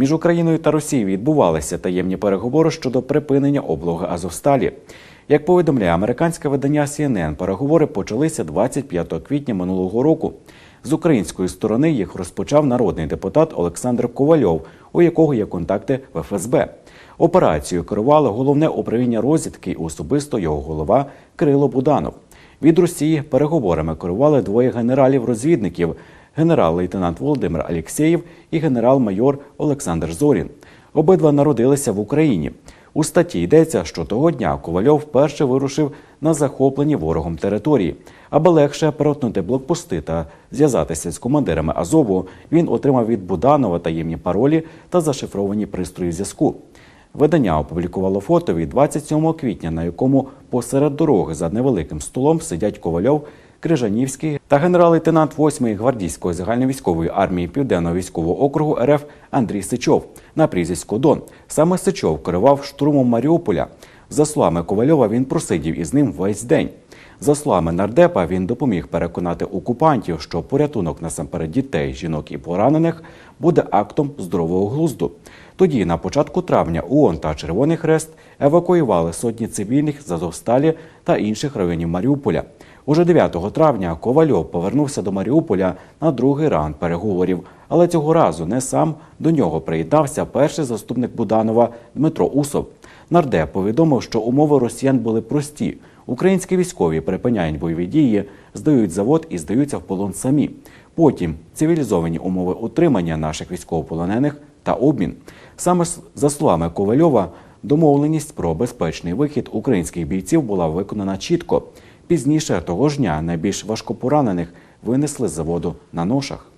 Між Україною та Росією відбувалися таємні переговори щодо припинення облоги Азовсталі. Як повідомляє американське видання CNN, переговори почалися 25 квітня минулого року. З української сторони їх розпочав народний депутат Олександр Ковальов, у якого є контакти в ФСБ. Операцією керувало головне управління розвідки і особисто його голова Кирило Буданов. Від Росії переговорами керували двоє генералів-розвідників генерал-лейтенант Володимир Алєксєєв і генерал-майор Олександр Зорін. Обидва народилися в Україні. У статті йдеться, що того дня Ковальов вперше вирушив на захоплені ворогом території. Аби легше перетнути блокпости та зв'язатися з командирами Азову, він отримав від Буданова таємні паролі та зашифровані пристрої зв'язку. Видання опублікувало фото від 27 квітня, на якому посеред дороги за невеликим столом сидять Ковальов, Крижанівський та генерал-лейтенант 8-ї гвардійської загальновійськової армії Південного військового округу РФ Андрій Сичов на прізвисько Дон. Саме Сичов керував штурмом Маріуполя. За словами Ковальова, він просидів із ним весь день. За словами нардепа, він допоміг переконати окупантів, що порятунок насамперед дітей, жінок і поранених буде актом здорового глузду. Тоді, на початку травня, ООН та Червоний Хрест евакуювали сотні цивільних з Азовсталі та інших районів Маріуполя. Уже 9 травня Ковальов повернувся до Маріуполя на другий раунд переговорів, але цього разу не сам до нього приєднався перший заступник Буданова Дмитро Усов. Нардеп повідомив, що умови росіян були прості. Українські військові припиняють бойові дії, здають завод і здаються в полон самі. Потім цивілізовані умови утримання наших військовополонених та обмін. Саме за словами Ковальова, домовленість про безпечний вихід українських бійців була виконана чітко. Пізніше того ж дня найбільш важкопоранених винесли заводу на ношах.